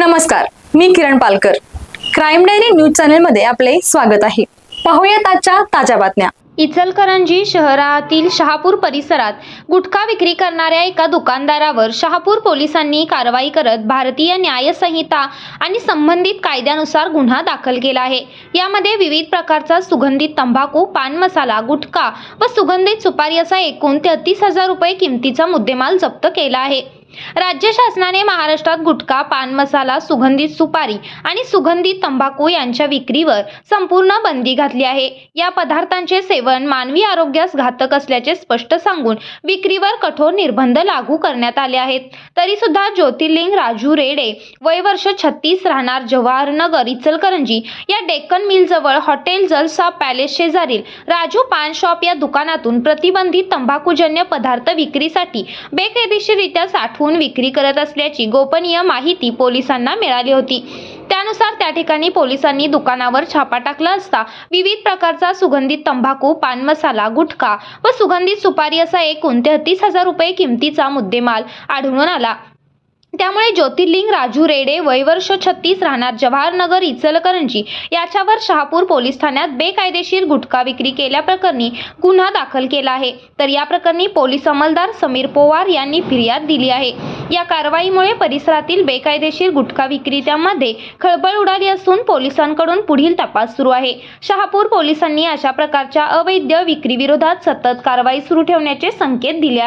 नमस्कार मी Kiran Palkar. Crime diary news चॅनलमध्ये आपले स्वागत आहे. पाहूयात आजच्या ताज्या बातम्या. इचलकरंजी शहरातील शहापूर परिसरात गुटखा विक्री करणाऱ्या एका दुकानदारावर शहापूर पोलिसांनी कारवाई करत भारतीय न्यायसंहिता आणि संबंधित कायद्यानुसार गुन्हा दाखल केला आहे. यामध्ये विविध प्रकारचा सुगंधित तंबाखू पान मसाला गुटखा व सुगंधित सुपारी असा एकूण तेहतीस हजार रुपये किमतीचा मुद्देमाल जप्त केला आहे. राज्य शासनाने महाराष्ट्रात गुटखा पान मसाला सुगंधित सुपारी आणि सुगंधित तंबाखू यांच्या विक्रीवर संपूर्ण बंदी घातली आहे. या पदार्थांचे सेवन मानवी आरोग्यास घातक असल्याचे स्पष्ट सांगून विक्रीवर कठोर निर्बंध लागू करण्यात आले आहेत. तरी सुद्धा ज्योतिर्लिंग राजू रेडे वय वर्ष छत्तीस राहणार जवाहरनगर इचलकरंजी या डेक्कन मिल जवळ हॉटेल जलसा पॅलेस शेजारील राजू पान शॉप या दुकानातून प्रतिबंधित तंबाखूजन्य पदार्थ विक्रीसाठी बेकायदेशीररित्या साठवून विक्री करत असल्याची गोपनीय माहिती पोलिसांना मिळाली होती. त्यानुसार त्या ठिकाणी पोलिसांनी दुकानावर छापा टाकला असता विविध प्रकारचा सुगंधित तंबाखू पान मसाला गुटखा व सुगंधित सुपारी असा एकूण तेहतीस हजार रुपये किमतीचा मुद्देमाल आढळून आला. त्यामुळे ज्योतिर्लिंग राजू रेडे वयवर्ष छत्तीस राहणार जवाहरनगर इचलकरंजी याच्यावर शहापूर पोलीस ठाण्यात बेकायदेशीर गुटखा विक्री केल्याप्रकरणी गुन्हा दाखल केला आहे. तर या प्रकरणी पोलीस अंमलदार समीर पोवार यांनी फिर्याद दिली आहे. या कारवाईमुळे परिसरातील बेकायदेशीर गुटखा विक्रेत्यांमध्ये खळबळ उडाली असून पोलिसांकडून पुढील तपास सुरू आहे. शहापूर पोलिसांनी अशा प्रकारच्या अवैध विक्रीविरोधात सतत कारवाई सुरू ठेवण्याचे संकेत दिले